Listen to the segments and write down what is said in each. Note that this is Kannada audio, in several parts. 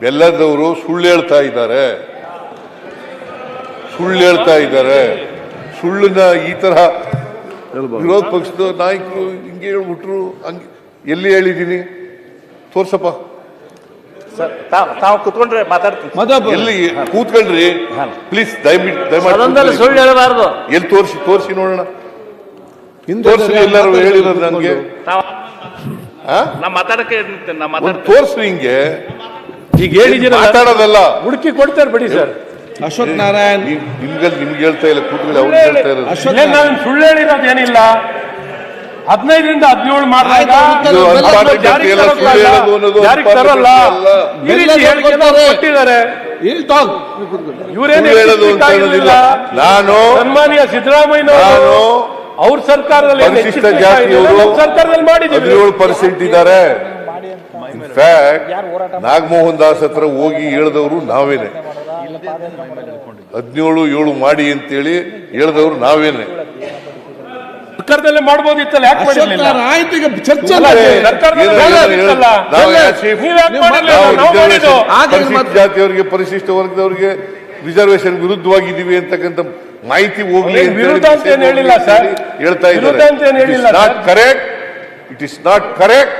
ಬೆಲ್ಲದವರು ಸುಳ್ಳು ಹೇಳ್ತಾ ಇದ್ದಾರೆ. ಸುಳ್ಳು ಹೇಳ್ತಾ ಇದ್ದಾರೆ. ಸುಳ್ಳನ್ನ ಈ ತರ ವಿರೋಧ ಪಕ್ಷದ ನಾಯಕರು ಹಿಂಗೆ ಹೇಳ್ಬಿಟ್ರು ಹಂಗೆ ಎಲ್ಲಿ ಹೇಳಿದ್ದೀನಿ? ತೋರ್ಸಪ್ಪ. ಸರ್ ತಾವ್- ತಾವು ಕೂತ್ಕೊಂಡ್ರೆ ಮಾತಾಡ್ತೀನಿ. ಮಧು ಎಲ್ಲಿ ಕೂತ್ಕೊಳ್ರಿ ಪ್ಲೀಸ್ ದಯವಿಟ್ಟು ಸದನದಲ್ಲಿ ದಯಮಾಡಿ ಸುಳ್ಳು ಹೇಳಬಾರ್ದು. ಎಲ್ಲಿ ತೋರಿಸಿ ತೋರಿಸಿ ನೋಡೋಣ. ಹಿಂದೆ ತೋರಿಸ್ರಿ ಎಲ್ಲರೂ ಹೇಳಿರೋದು ನನಗೆ? ನಾ ಮಾತಾಡಕ್ಕೆ ನಾ ಒಂದು ಮಾತಾಡ್ತೀನಿ ತೋರಿಸ್ರಿ ಹಿಂಗೆ. ಈಗ ಹೇಳಿದಿರಲ್ಲ ಮಾತಾಡೋದಲ್ಲ. ಹುಡುಕಿ ಕೊಡ್ತಾರೆ ಬಿಡಿ ಸರ್. ಅಶೋಕ್ ನಾರಾಯಣ್. ನಿಮ್- ನಿಮ್ಗೆ ನಿಮ್ಗೆ ಹೇಳ್ತಾ ಇಲ್ಲ ಕೂತ್ಕೊಳ್ಳಿ ಅವ್ರು ಹೇಳ್ತಾ ಇರೋದು. ಏನ್ ನಾನು ಸುಳ್ಳು ಹೇಳಿರೋದು ಏನಿಲ್ಲ? ಹದಿನೈದರಿಂದ ಹದಿನೇಳು ಮಾಡಿದ್ದಾರೆ ನಾನು ಸನ್ಮಾನ್ಯ ಸಿದ್ದರಾಮಯ್ಯ ನಾನು ಅವ್ರ ಸರ್ಕಾರದಲ್ಲಿ ಸರ್ಕಾರದಲ್ಲಿ ಮಾಡಿದ್ದೀವಿ. ಹದಿನೇಳು ಪರ್ಸೆಂಟ್ ಇದ್ದಾರೆ. ಇನ್ಫ್ಯಾಕ್ಟ್ ನಾಗಮೋಹನ್ ದಾಸ್ ಹತ್ರ ಹೋಗಿ ಹೇಳಿದವರು ನಾವೇನೆ. ಹದಿನೇಳು ಏಳು ಮಾಡಿ ಅಂತೇಳಿ ಹೇಳಿದವರು ನಾವೇನೆ. ಸರ್ಕಾರದಲ್ಲೇ ಯಾಕೆ ಮಾಡಿರ್ಲಿಲ್ಲ? ಆಯ್ತು ಈಗ ಚರ್ಚೆ ಜಾತಿಯವರಿಗೆ ಪರಿಶಿಷ್ಟ ವರ್ಗದವರಿಗೆ ರಿಸರ್ವೇಶನ್ ವಿರುದ್ಧವಾಗಿದ್ದೀವಿ ಅಂತಕ್ಕಂಥ ಮಾಹಿತಿ ಹೋಗ್ಲಿ ವಿರುದ್ಧ ಅಂತ ಏನ್ ಹೇಳಿಲ್ಲ ಸರ್. ಹೇಳ್ತಾ ಇದ್ದಾರೆ. ಅಂತ ಏನ್ ಹೇಳಿಲ್ಲ not. Correct it is not correct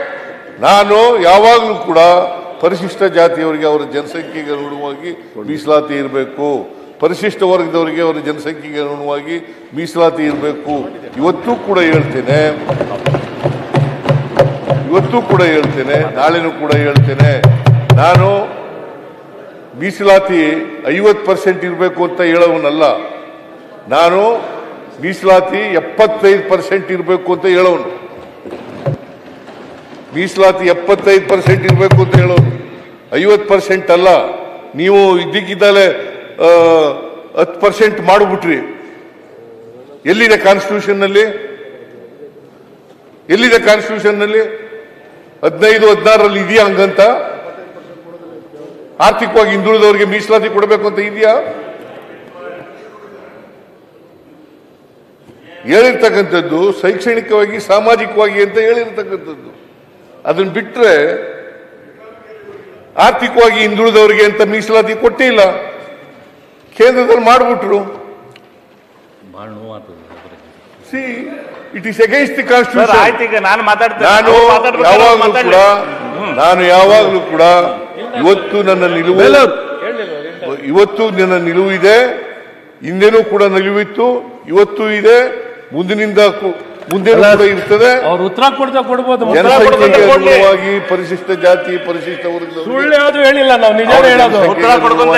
ನಾನು ಯಾವಾಗಲೂ ಕೂಡ ಪರಿಶಿಷ್ಟ ಜಾತಿಯವರಿಗೆ ಅವರ ಜನಸಂಖ್ಯೆಗೆ ಅನುಗುಣವಾಗಿ ಮೀಸಲಾತಿ ಇರಬೇಕು. ಪರಿಶಿಷ್ಟ ವರ್ಗದವರಿಗೆ ಅವರ ಜನಸಂಖ್ಯೆಗೆ ಅನುಗುಣವಾಗಿ ಮೀಸಲಾತಿ ಇರಬೇಕು. ಇವತ್ತು ಕೂಡ ಹೇಳ್ತೇನೆ. ಇವತ್ತು ಕೂಡ ಹೇಳ್ತೇನೆ. ನಾಳೆನೂ ಕೂಡ ಹೇಳ್ತೇನೆ. ನಾನು ಮೀಸಲಾತಿ ಐವತ್ತು ಪರ್ಸೆಂಟ್ ಇರಬೇಕು ಅಂತ ಹೇಳೋವನಲ್ಲ. ನಾನು ಮೀಸಲಾತಿ ಎಪ್ಪತ್ತೈದು ಪರ್ಸೆಂಟ್ ಇರಬೇಕು ಅಂತ ಹೇಳೋನು. ಮೀಸಲಾತಿ ಎಪ್ಪತ್ತೈದು ಪರ್ಸೆಂಟ್ ಇರಬೇಕು ಅಂತ ಹೇಳೋ ಐವತ್ತು ಪರ್ಸೆಂಟ್ ಅಲ್ಲ. ನೀವು ಇದ್ದಕ್ಕಿದ್ದಲೆ ಹತ್ತು ಪರ್ಸೆಂಟ್ ಮಾಡಿಬಿಟ್ರಿ. ಎಲ್ಲಿದೆ ಕಾನ್ಸ್ಟಿಟ್ಯೂಷನ್ನಲ್ಲಿ ಎಲ್ಲಿದೆ ಕಾನ್ಸ್ಟಿಟ್ಯೂಷನ್ನಲ್ಲಿ ಹದಿನೈದು, ಹದಿನಾರರಲ್ಲಿ ಇದೆಯಾ ಹಂಗಂತ? ಆರ್ಥಿಕವಾಗಿ ಹಿಂದುಳಿದವರಿಗೆ ಮೀಸಲಾತಿ ಕೊಡಬೇಕು ಅಂತ ಇದೆಯಾ? ಹೇಳಿರ್ತಕ್ಕಂಥದ್ದು, ಶೈಕ್ಷಣಿಕವಾಗಿ, ಸಾಮಾಜಿಕವಾಗಿ ಅಂತ ಹೇಳಿರ್ತಕ್ಕಂಥದ್ದು. ಅದನ್ನ ಬಿಟ್ರೆ ಆರ್ಥಿಕವಾಗಿ ಹಿಂದುಳಿದವರಿಗೆ ಅಂತ ಮೀಸಲಾತಿ ಕೊಟ್ಟೇ ಇಲ್ಲ. ಕೇಂದ್ರದಲ್ಲಿ ಮಾಡಿಬಿಟ್ರು. See it is against the constitution ನಾನು ಮಾತಾಡ್ತೇನೆ. ನಾನು ಅವ್ರು ಯಾವಾಗಲೂ ಕೂಡ ನಾನು ಯಾವಾಗಲೂ ಕೂಡ ಇವತ್ತು ನನ್ನ ನಿಲುವು ಇವತ್ತು ನನ್ನ ನಿಲುವು ಇದೆ. ಹಿಂದೆನೂ ಕೂಡ ನಿಲುವಿತ್ತು. ಇವತ್ತು ಇದೆ. ಮುಂದಿನಿಂದ ಕೂಡ ಇರ್ತದೆ. ಅವ್ರು ಉತ್ತರ ಕೊಡ್ತಾ ಕೊಡ್ಬೋದು ಜನಸಂಖ್ಯೆಗೆ ಪರಿಶಿಷ್ಟ ಜಾತಿ ಪರಿಶಿಷ್ಟ ವರ್ಗದ ಸುಳ್ಳು ಯಾವ್ದು ಹೇಳಿಲ್ಲ ನಾವು ನಿಜ ಹೇಳೋದು. ಉತ್ತರ ಕೊಡ್ಕೊಂತ.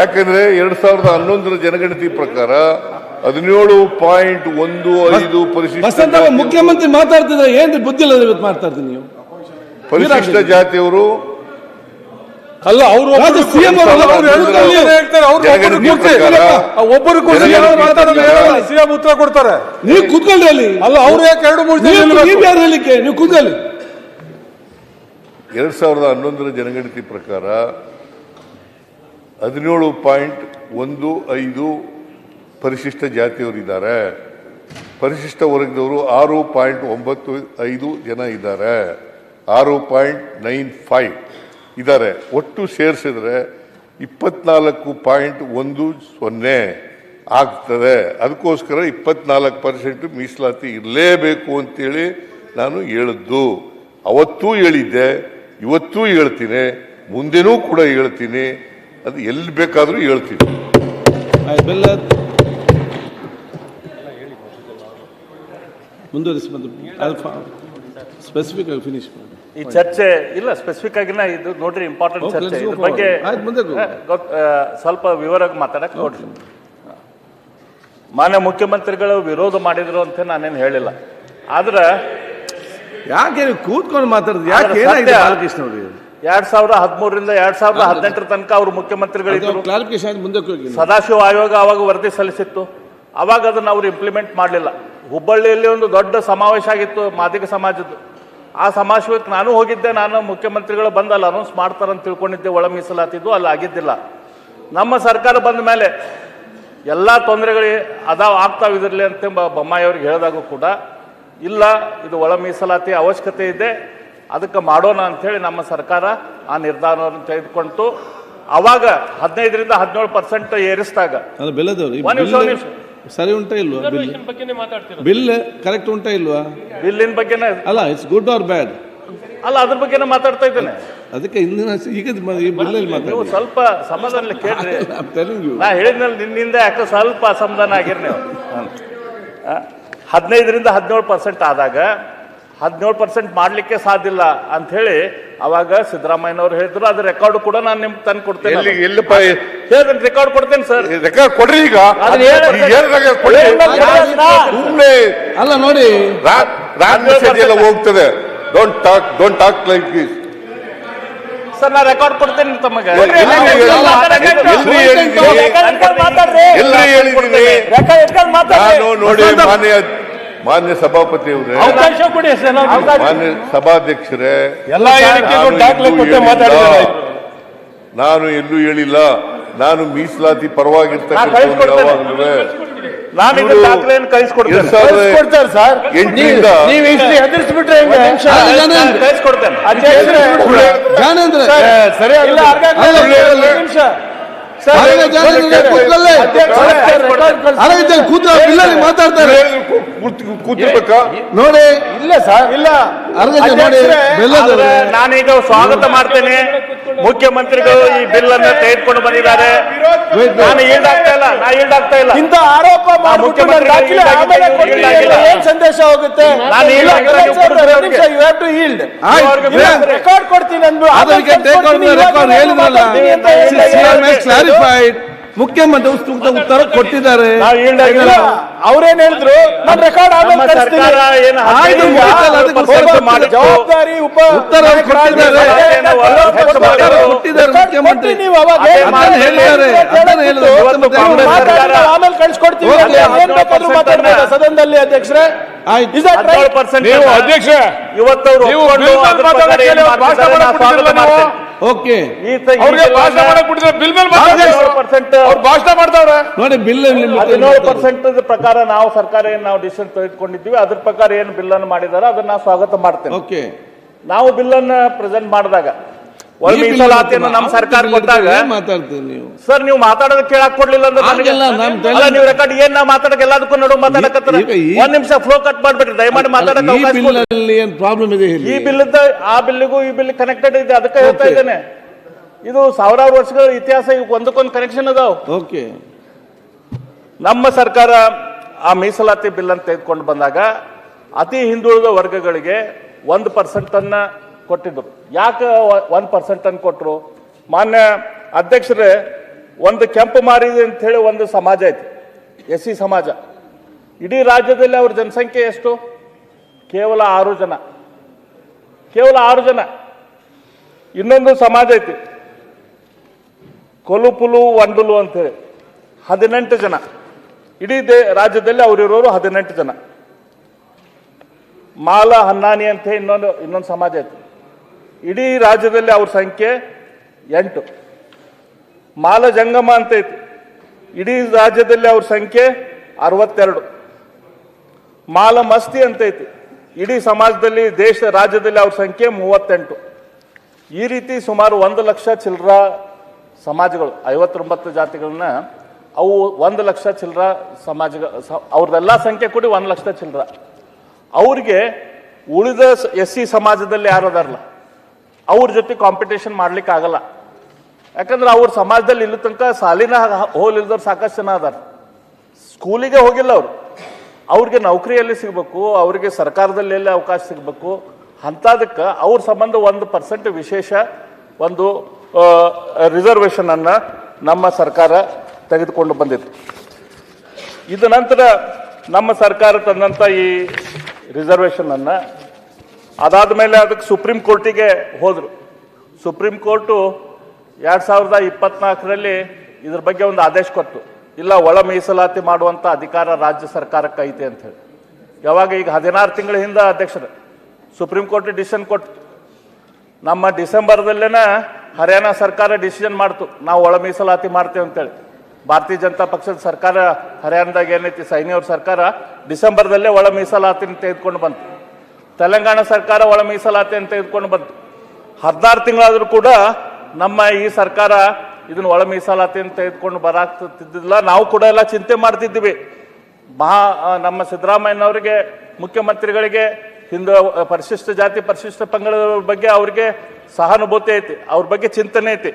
ಯಾಕಂದ್ರೆ ಎರಡ್ ಸಾವಿರದ ಹನ್ನೊಂದರ ಜನಗಣತಿ ಪ್ರಕಾರ ಹದಿನೇಳು ಪಾಯಿಂಟ್ ಒಂದು ಐದು ಪರಿಶಿಷ್ಟ ಮುಖ್ಯಮಂತ್ರಿ ಮಾತಾಡ್ತಿದ್ರೆ ಏನ್ ಬುದ್ಧಿ ಇಲ್ಲದ ಇವತ್ತು ಮಾತಾಡ್ತೀನಿ ನೀವು? ಪರಿಶಿಷ್ಟ ಜಾತಿಯವರು ಅಲ್ಲ ಅವರು ರಾಜ್ಯ CM ಅವರು ಅವ್ರು ಅವ್ರು ಹೇಳೋದು ಹೇಳಿದ್ರು. ಅವ್ರು ಹೇಳ್ತಾರೆ, ಅವರು ಜನಗಣತಿ ಒಬ್ಬರು ಪ್ರಕಾರ ಸಿಎಂ ಉತ್ತರ ಕೊಡ್ತಾರೆ. ನೀವು ಕೂತ್ಕೊಳ್ಳಿ ಅಲ್ಲಿ. ಅಲ್ಲ ಅವ್ರು ಯಾಕೆ ಎರಡು ಮೂರು ಯಾರು ಹೇಳಿಕ್ಕೆ ನೀವು ಕೂತ್ಕೊಳ್ಳಿ. ಎರಡ್ ಸಾವಿರದ ಹನ್ನೊಂದರ ಜನಗಣತಿ ಪ್ರಕಾರ ಹದಿನೇಳು ಪಾಯಿಂಟ್ ಒಂದು ಐದು ಪರಿಶಿಷ್ಟ ಜಾತಿಯವರಿದ್ದಾರೆ ಪರಿಶಿಷ್ಟ ವರ್ಗದವರು ಆರು ಪಾಯಿಂಟ್ ಒಂಬತ್ತು ಐದು ಜನ ಇದ್ದಾರೆ. ಆರು ಪಾಯಿಂಟ್ ನೈನ್ ಫೈವ್. ಇದ್ದಾರೆ ಒಟ್ಟು ಸೇರಿಸಿದ್ರೆ ಇಪ್ಪತ್ನಾಲ್ಕು ಪಾಯಿಂಟ್ ಒಂದು ಸೊನ್ನೆ ಆಗ್ತದೆ. ಅದಕ್ಕೋಸ್ಕರ ಇಪ್ಪತ್ನಾಲ್ಕು ಪರ್ಸೆಂಟ್ ಮೀಸಲಾತಿ ಇರಲೇಬೇಕು ಅಂತೇಳಿ ನಾನು ಹೇಳಿದ್ದು. ಅವತ್ತೂ ಹೇಳಿದ್ದೆ, ಇವತ್ತೂ ಹೇಳ್ತೀನಿ, ಮುಂದೆನೂ ಕೂಡ ಹೇಳ್ತೀನಿ. ಅದು ಎಲ್ಲಿ ಬೇಕಾದರೂ ಹೇಳ್ತೀನಿ. ಮುಂದುವರಿಸಿ ಸ್ಪೆಸಿಫಿಕ್ ಆಗಿ ಫಿನಿಶ್ ಮಾಡಿ. ಈ ಚರ್ಚೆ ಇಲ್ಲ ಸ್ಪೆಸಿಫಿಕ್ ಆಗಿನ ಇದು ನೋಡ್ರಿ ಇಂಪಾರ್ಟೆಂಟ್ ಚರ್ಚೆ. ಇದ್ರ ಬಗ್ಗೆ ಸ್ವಲ್ಪ ವಿವರವಾಗಿ ಮಾತಾಡಕ್ ನೋಡ್ರಿ ಮಾನ್ಯ ಮುಖ್ಯಮಂತ್ರಿಗಳು ವಿರೋಧ ಮಾಡಿದ್ರು ಅಂತ ನಾನೇನು ಹೇಳಿಲ್ಲ. ಆದ್ರ ಯಾಕೆ ಕೂತ್ಕೊಂಡು ಮಾತಾಡಿದ್ರು ಯಾಕೆ ಏನಾಗಿದೆ ಬಾಲಕೃಷ್ಣ ಅವರಿಗೆ? ಎರಡ್ ಸಾವಿರದ ಹದಿಮೂರರಿಂದ ಎರಡ್ ಸಾವಿರದ ಹದಿನೆಂಟರ ತನಕ ಅವರು ಮುಖ್ಯಮಂತ್ರಿಗಳಿದ್ರು ಆಗಿ ಸದಾಶಿವ ಆಯೋಗ ಅವಾಗ ವರದಿ ಸಲ್ಲಿಸಿತ್ತು. ಅವಾಗ ಅದನ್ನ ಅವರು ಇಂಪ್ಲಿಮೆಂಟ್ ಮಾಡಲಿಲ್ಲ. ಹುಬ್ಬಳ್ಳಿಯಲ್ಲಿ ಒಂದು ದೊಡ್ಡ ಸಮಾವೇಶ ಆಗಿತ್ತು ಮಾದಿಗ ಸಮಾಜದ್ದು. ಆ ಸಮಾವೇಶಕ್ಕೆ ನಾನು ಹೋಗಿದ್ದೆ ನಾನು ಮುಖ್ಯಮಂತ್ರಿಗಳು ಬಂದು ಅಲ್ಲಿ ಅನೌನ್ಸ್ ಮಾಡ್ತಾರಂತ ತಿಳ್ಕೊಂಡಿದ್ದೆ ಒಳ ಮೀಸಲಾತಿದ್ದು ಅಲ್ಲಿ ಆಗಿದ್ದಿಲ್ಲ. ನಮ್ಮ ಸರ್ಕಾರ ಬಂದ ಮೇಲೆ ಎಲ್ಲ ತೊಂದರೆಗಳು ಅದಾವ ಆಗ್ತಾವ ಇದರಲ್ಲಿ ಅಂತ ಬೊಮ್ಮಾಯಿ ಅವ್ರಿಗೆ ಹೇಳಿದಾಗೂ ಕೂಡ ಇಲ್ಲ ಇದು ಒಳ ಮೀಸಲಾತಿ ಅವಶ್ಯಕತೆ ಇದೆ ಅದಕ್ಕೆ ಮಾಡೋಣ ಅಂಥೇಳಿ ನಮ್ಮ ಸರ್ಕಾರ ಆ ನಿರ್ಧಾರವನ್ನು ತೆಗೆದುಕೊಂಡು ಅವಾಗ ಹದಿನೈದರಿಂದ ಹದಿನೇಳು ಪರ್ಸೆಂಟ್ ಏರಿಸಿದಾಗ ಸರಿ ಉಂಟಾ ಇಲ್ವಾ? ಬಿಲ್ ಬಗ್ಗೆನೇ ಮಾತಾಡ್ತೀರಾ? ಬಿಲ್ ಕರೆಕ್ಟ್ ಉಂಟಾ ಇಲ್ವಾ? ಬಿಲ್ಲಿನ ಬಗ್ಗೆನೇ ಅಲ್ಲ ಇಟ್ಸ್ ಗುಡ್ ಆರ್ ಬ್ಯಾಡ್ ಅಲ್ಲ ಅದ್ರ ಬಗ್ಗೆನೇ ಮಾತಾಡ್ತಾ ಇದ್ದೇನೆ. ಅದಕ್ಕೆ ಇಂದಿನ ಈಗ ಈ ಬಿಲ್ಲಲ್ಲಿ ನೀವು ಮಾತಾಡಿ. ಸ್ವಲ್ಪ ಸಮಾಧಾನ ಕೇಳ್ರಿ. ನಾ ಹೇಳಿದ್ಮೇಲೆ ನಿನ್ನಿಂದ ಯಾಕೆ ಸ್ವಲ್ಪ ಅಸಮಾಧಾನ ಆಗಿರಿ ನೀವು ಹದಿನೈದರಿಂದ ಹದಿನೇಳು ಪರ್ಸೆಂಟ್ ಆದಾಗ ಹದಿನೇಳು ಪರ್ಸೆಂಟ್ ಮಾಡಲಿಕ್ಕೆ ಸಾಧ್ಯ ಇಲ್ಲ ಅಂತ ಹೇಳಿ ಅವಾಗ ಸಿದ್ದರಾಮಯ್ಯನವರು ಹೇಳಿದ್ರು ಅದು ರೆಕಾರ್ಡ್ ಕೂಡ ನಾನು ನಿಮ್ಗೆ ತಂದು ಕೊಡ್ತೇನೆ ಎಲ್ಲಿ ಎಲ್ಲಿಪ್ಪ ಹೇಳ್ತೇನೆ ರೆಕಾರ್ಡ್ ಕೊಡ್ತೇನೆ ಸರ್ ರೆಕಾರ್ಡ್ ಕೊಡ್ರಿ ಈಗ. ಅದನ್ನ ಹೇಳಿ. ಅಲ್ಲ ನೋಡಿ. ರಾಜ್ಯ ಮೆಸೇಜ್ ಎಲ್ಲ ಹೋಗ್ತದೆ. Don't talk don't talk like this sir ನಾ ರೆಕಾರ್ಡ್ ಕೊಡ್ತೇನೆ ತಮಗೆ. ಎಲ್ರಿ ಹೇಳಿದ್ದೀನಿ ಎಲ್ರಿ ಹೇಳಿದ್ದೀನಿ ನಾನು ನೋಡಿ ಮಾನ್ಯ ಮಾನ್ಯ ಸಭಾಪತಿ ಅವರೇ ಅವಕಾಶ ಕೊಡಿ ಸರ್ ಮಾನ್ಯ ಸಭಾಧ್ಯಕ್ಷರೇ ಎಲ್ಲಾ ನಾನು ದಾಖಲೆ ಎಲ್ಲೂ ಕೊಟ್ಟೆ ಹೇಳಿಲ್ಲ. ಮಾತಾಡಿದ್ದಾರೆ. ನಾನು ಎಲ್ಲೂ ಹೇಳಿಲ್ಲ. ನಾನು ಮೀಸಲಾತಿ ಪರವಾಗಿರ್ತಕ್ಕಂಥ ನಾನು ಇದು ಇವ್ರು ದಾಖಲೆಯನ್ನು ಕಳಿಸ್ಕೊಡ್ತೇನೆ. ಎರಡ್ ಸಾವಿರದ ಕೊಡ್ತಾರೆ ಸರ್. ಎಂಟರಿಂದ ನೀವು ಇಷ್ಟು ಹೆದರ್ಸ್ಬಿಟ್ರೆ ಹೆಂಗೆ? ನಾನು ಕಳಿಸ್ಕೊಡ್ತೇನೆ. ಜ್ಞಾನೇಂದ್ರ ಸರಿ ಅರ್ಧ ಅಲ್ಲ, ನಿಮಿಷ. ಮಾತಾಡ್ತಾರೆ. ಕೂತಿರ್ಬೇಕಾ? ನೋಡಿ. ಇಲ್ಲ ಸರ್. ಇಲ್ಲ. ನಾನೀಗ ಸ್ವಾಗತ ಮಾಡ್ತೇನೆ. ಮುಖ್ಯಮಂತ್ರಿಗಳು ಈ ಬಿಲ್ ಅನ್ನ ತೆಗೆದುಕೊಂಡು ಬಂದಿದ್ದಾರೆ ನಾನು ಈಡಾಗ್ತಾ ಇಲ್ಲ ನಾ ಈಡಾಗ್ತಾ ಇಲ್ಲ ಇಂತ ಆರೋಪ ಏನ್ ಸಂದೇಶ ಹೋಗುತ್ತೆ. ರೆಕಾರ್ಡ್ ಕೊಡ್ತೀನಿ ಅಂದ್ರು. ಕ್ಲಾರಿಫೈಡ್ ಮುಖ್ಯಮಂತ್ರಿ ಸೂಕ್ತ ಉತ್ತರ ಕೊಟ್ಟಿದ್ದಾರೆ. ಅವ್ರೇನ್ ಹೇಳಿದ್ರು? ನಾನು ರೆಕಾರ್ಡ್. ಜವಾಬ್ದಾರಿ ಉಪ ಉತ್ತರ ಕೊಟ್ಟಿದ್ದಾರೆ. ನೀವು ಅವಾಗ ಆಮೇಲೆ ಕಳ್ಸಿಕೊಡ್ತೀವಿ. ಏನ್ ಬೇಕಾದ್ರೂ ಸದನದಲ್ಲಿ ಅಧ್ಯಕ್ಷರೇ. ಅಧ್ಯಕ್ಷ ಇವತ್ತು ಓಕೆ. ಈ ತ- ಅವ್ರಿಗೆ ಭಾಷಣ ಮಾಡಕ್ ಬಿಟ್ಟಿದ್ರೆ ಬಿಲ್ ಮೇಲೆ ಪರ್ಸೆಂಟ್ ಅವ್ರು ಭಾಷಣ ಮಾಡ್ತಾವ್ರೆ? ನೋಡಿ ಬಿಲ್ ಹದಿನೇಳು ಪರ್ಸೆಂಟ್ ಪ್ರಕಾರ ನಾವು ಸರ್ಕಾರ ಏನ್ ನಾವು ಡಿಸಿಷನ್ ತೆಗೆದುಕೊಂಡಿದ್ದೀವಿ ಅದ್ರ ಪ್ರಕಾರ ಏನು ಬಿಲ್ ಅನ್ನು ಮಾಡಿದಾರೆ ಅದನ್ನ ನಾವು ಸ್ವಾಗತ ಮಾಡ್ತೇವೆ. ಓಕೆ. ನಾವು ಬಿಲ್ ಅನ್ನ ಪ್ರೆಸೆಂಟ್ ಮಾಡಿದಾಗ ಒಳ ಮೀಸಲಾತಿಯನ್ನು ನಮ್ಮ ಸರ್ಕಾರ ಕೊಟ್ಟಾಗ ಮಾತಾಡ್ತೀನಿ ನೀವು. ಸರ್ ನೀವು ಮಾತಾಡೋದು ಕೇಳಕ್ ಕೊಡ್ಲಿಲ್ಲ ಅಂದ್ರೆ ನೀವು ರೆಕಾರ್ಡ್ ಏನ್ ನಾ ಮಾತಾಡಕ್ ಎಲ್ಲದಕ್ಕೂ ನಡು ಮಾತಾಡಕತ್ತಾರ? ಒಂದ್ ನಿಮಿಷ ಫ್ಲೋ ಕಟ್ ಮಾಡ್ಬಿಟ್ರಿ ದಯಮಾಡಿ ಮಾತಾಡಕ್ ಏನ್ ಪ್ರಾಬ್ಲಮ್ ಇದೆ ಈ ಬಿಲ್ ಆ ಬಿಲ್ಗೂ ಈ ಬಿಲ್ ಕನೆಕ್ಟೆಡ್ ಇದೆ ಅದಕ್ಕೆ ಹೇಳ್ತಾ. ಇದ್ದೇನೆ. ಇದು ಸಾವಿರಾರು ವರ್ಷಗಳ ಇತಿಹಾಸ ಈಗ ಒಂದಕ್ಕೊಂದು ಕನೆಕ್ಷನ್ ಅದಾವ. ಓಕೆ ನಮ್ಮ ಸರ್ಕಾರ ಆ ಮೀಸಲಾತಿ ಬಿಲ್ ಅಂತ ತೆಗೆದುಕೊಂಡು ಬಂದಾಗ ಅತಿ ಹಿಂದುಳಿದ ವರ್ಗಗಳಿಗೆ ಒಂದು ಪರ್ಸೆಂಟ್ ಅನ್ನ ಕೊಟ್ಟಿದ್ರು. ಯಾಕೆ ಒನ್ ಪರ್ಸೆಂಟ್ ಅನ್ನು ಕೊಟ್ಟರು ಮಾನ್ಯ ಅಧ್ಯಕ್ಷರೇ, ಒಂದು ಕೆಂಪು ಮಾರಿದೆ ಅಂತ ಹೇಳಿ ಒಂದು ಸಮಾಜ ಐತಿ. ಎಸ್ ಸಮಾಜ. ಇಡೀ ರಾಜ್ಯದಲ್ಲಿ ಅವ್ರ ಜನಸಂಖ್ಯೆ ಎಷ್ಟು? ಕೇವಲ ಆರು ಜನ. ಕೇವಲ ಆರು ಜನ. ಇನ್ನೊಂದು ಸಮಾಜ ಐತಿ. ಕೊಲುಪುಲು, ವಂಡುಲು ಅಂತೇಳಿ ಹದಿನೆಂಟು ಜನ. ಇಡೀ ದೇ ರಾಜ್ಯದಲ್ಲಿ ಅವರಿರೋರು ಹದಿನೆಂಟು ಜನ. ಮಾಲ, ಹನ್ನಾನಿ ಅಂತೇಳಿ ಇನ್ನೊಂದು ಇನ್ನೊಂದು ಸಮಾಜ ಐತಿ. ಇಡೀ ರಾಜ್ಯದಲ್ಲಿ ಅವ್ರ ಸಂಖ್ಯೆ ಎಂಟು. ಮಾಲ ಜಂಗಮ ಅಂತ ಐತಿ. ಇಡೀ ರಾಜ್ಯದಲ್ಲಿ ಅವ್ರ ಸಂಖ್ಯೆ ಅರವತ್ತೆರಡು. ಮಾಲ ಮಸ್ತಿ ಅಂತ ಐತಿ. ಇಡೀ ಸಮಾಜದಲ್ಲಿ ದೇಶ, ರಾಜ್ಯದಲ್ಲಿ ಅವ್ರ ಸಂಖ್ಯೆ ಮೂವತ್ತೆಂಟು. ಈ ರೀತಿ ಸುಮಾರು ಒಂದು ಲಕ್ಷ ಚಿಲ್ಲರ ಸಮಾಜಗಳು, ಐವತ್ತೊಂಬತ್ತು ಜಾತಿಗಳನ್ನ ಅವು ಒಂದು ಲಕ್ಷ ಚಿಲ್ಲರ ಸಮಾಜ ಅವ್ರದ್ದೆಲ್ಲ ಸಂಖ್ಯೆ ಕೂಡಿ ಒಂದು ಲಕ್ಷ ಚಿಲ್ಲರ ಅವ್ರಿಗೆ ಉಳಿದ ಎಸ್ ಸಿ ಸಮಾಜದಲ್ಲಿ ಯಾರು ಅದಾರಲ್ಲ ಅವ್ರ ಜೊತೆ ಕಾಂಪಿಟೇಷನ್ ಮಾಡ್ಲಿಕ್ಕೆ ಆಗಲ್ಲ. ಯಾಕಂದ್ರೆ ಅವ್ರ ಸಮಾಜದಲ್ಲಿ ಇಲ್ಲ ತನಕ ಸಾಲಿನ ಹೋಲ್ ಇಲ್ದವ್ರು ಸಾಕಷ್ಟು ಜನ ಅದಾರ. ಸ್ಕೂಲಿಗೆ ಹೋಗಿಲ್ಲ ಅವರು. ಅವ್ರಿಗೆ ನೌಕರಿಯಲ್ಲಿ ಸಿಗಬೇಕು, ಅವರಿಗೆ ಸರ್ಕಾರದಲ್ಲಿ ಎಲ್ಲಿ ಅವಕಾಶ ಸಿಗಬೇಕು, ಅಂಥದಕ್ಕೆ ಅವ್ರ ಸಂಬಂಧ ಒಂದು ಪರ್ಸೆಂಟ್ ವಿಶೇಷ ಒಂದು ರಿಸರ್ವೇಷನ್ ಅನ್ನ ನಮ್ಮ ಸರ್ಕಾರ ತೆಗೆದುಕೊಂಡು ಬಂದಿತ್ತು. ಇದ ನಂತರ ನಮ್ಮ ಸರ್ಕಾರ ತಂದಂಥ ಈ ರಿಸರ್ವೇಷನ್ ಅನ್ನ ಅದಾದ ಮೇಲೆ ಅದಕ್ಕೆ ಸುಪ್ರೀಂ ಕೋರ್ಟಿಗೆ ಹೋದರು. ಸುಪ್ರೀಂ ಕೋರ್ಟು ಎರಡು ಸಾವಿರದ ಇಪ್ಪತ್ನಾಲ್ಕರಲ್ಲಿ ಇದ್ರ ಬಗ್ಗೆ ಒಂದು ಆದೇಶ ಕೊಟ್ಟು ಇಲ್ಲ, ಒಳ ಮೀಸಲಾತಿ ಮಾಡುವಂಥ ಅಧಿಕಾರ ರಾಜ್ಯ ಸರ್ಕಾರಕ್ಕೆ ಐತೆ ಅಂತ ಹೇಳಿ. ಯಾವಾಗ ಈಗ ಹದಿನಾರು ತಿಂಗಳ ಹಿಂದೆ ಅಧ್ಯಕ್ಷರು ಸುಪ್ರೀಂ ಕೋರ್ಟ್ ಡಿಸಿಷನ್ ಕೊಟ್ಟು ನಮ್ಮ ಡಿಸೆಂಬರ್ದಲ್ಲೇನ ಹರಿಯಾಣ ಸರ್ಕಾರ ಡಿಸಿಷನ್ ಮಾಡ್ತು, ನಾವು ಒಳ ಮೀಸಲಾತಿ ಮಾಡ್ತೇವೆ ಅಂತೇಳಿ ಭಾರತೀಯ ಜನತಾ ಪಕ್ಷದ ಸರ್ಕಾರ, ಹರಿಯಾಣದಾಗ ಏನೈತಿ, ಸೈನಿಯವ್ರ ಸರ್ಕಾರ ಡಿಸೆಂಬರ್ದಲ್ಲೇ ಒಳ ಮೀಸಲಾತಿನ ತೆಗೆದುಕೊಂಡು ಬಂತು. ತೆಲಂಗಾಣ ಸರ್ಕಾರ ಒಳ ಮೀಸಲಾತಿ ಅಂತ ತೆಗೆದುಕೊಂಡು ಬಂತು. ಹದಿನಾರು ತಿಂಗಳಾದರೂ ಕೂಡ ನಮ್ಮ ಈ ಸರ್ಕಾರ ಇದನ್ನು ಒಳ ಮೀಸಲಾತಿ ಅಂತ ತೆಗೆದುಕೊಂಡು ಬರಾಕ್ತಿದ್ದಿಲ್ಲ ನಾವು ಕೂಡ ಎಲ್ಲ ಚಿಂತೆ ಮಾಡ್ತಿದ್ದೀವಿ. ಮಹಾ ನಮ್ಮ ಸಿದ್ದರಾಮಯ್ಯನವರಿಗೆ, ಮುಖ್ಯಮಂತ್ರಿಗಳಿಗೆ, ಹಿಂದೂ ಪರಿಶಿಷ್ಟ ಜಾತಿ ಪರಿಶಿಷ್ಟ ಪಂಗಡದ ಬಗ್ಗೆ ಅವ್ರಿಗೆ ಸಹಾನುಭೂತಿ ಐತಿ, ಅವ್ರ ಬಗ್ಗೆ ಚಿಂತನೆ ಐತಿ.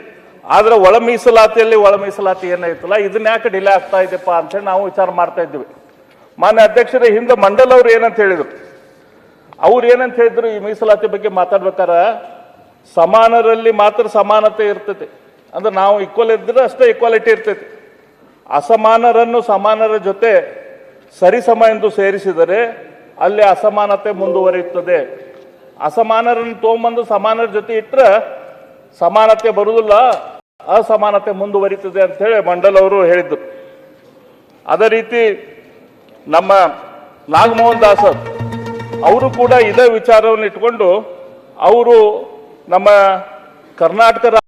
ಆದರೆ ಒಳ ಮೀಸಲಾತಿಯಲ್ಲಿ ಒಳ ಮೀಸಲಾತಿ ಏನಾಯ್ತಲ್ಲ ಇದನ್ನ ಯಾಕೆ ಡಿಲೇ ಆಗ್ತಾ ಇದೆಪ್ಪ ಅಂತೇಳಿ ನಾವು ವಿಚಾರ ಮಾಡ್ತಾ ಇದ್ವಿ ಮಾನ್ಯ ಅಧ್ಯಕ್ಷರೇ, ಹಿಂದೆ ಮಂಡಲ್ ಅವರು ಏನಂತ ಹೇಳಿದ್ರು? ಅವ್ರು ಏನಂತ ಹೇಳಿದ್ರು, ಈ ಮೀಸಲಾತಿ ಬಗ್ಗೆ ಮಾತಾಡ್ಬೇಕಾರ ಸಮಾನರಲ್ಲಿ ಮಾತ್ರ ಸಮಾನತೆ ಇರ್ತೈತಿ ಅಂದ್ರೆ ನಾವು ಈಕ್ವಲ್ ಇದ್ರೆ ಅಷ್ಟೇ ಈಕ್ವಾಲಿಟಿ ಇರ್ತೈತಿ ಅಸಮಾನರನ್ನು ಸಮಾನರ ಜೊತೆ ಸರಿಸಮ ಎಂದು ಸೇರಿಸಿದರೆ ಅಲ್ಲಿ ಅಸಮಾನತೆ ಮುಂದುವರಿಯುತ್ತದೆ. ಅಸಮಾನರನ್ನು ತೊಗೊಂಬಂದು ಸಮಾನರ ಜೊತೆ ಇಟ್ಟರೆ ಸಮಾನತೆ ಬರುವುದಿಲ್ಲ, ಅಸಮಾನತೆ ಮುಂದುವರಿತದೆ ಅಂತ ಹೇಳಿ ಮಂಡಲ್ ಅವರು ಹೇಳಿದ್ರು. ಅದೇ ರೀತಿ ನಮ್ಮ ನಾಗಮೋಹನ್ ದಾಸ್ ಅವರು ಕೂಡ ಇದೇ ವಿಚಾರವನ್ನು ಇಟ್ಕೊಂಡು ಅವರು ನಮ್ಮ ಕರ್ನಾಟಕ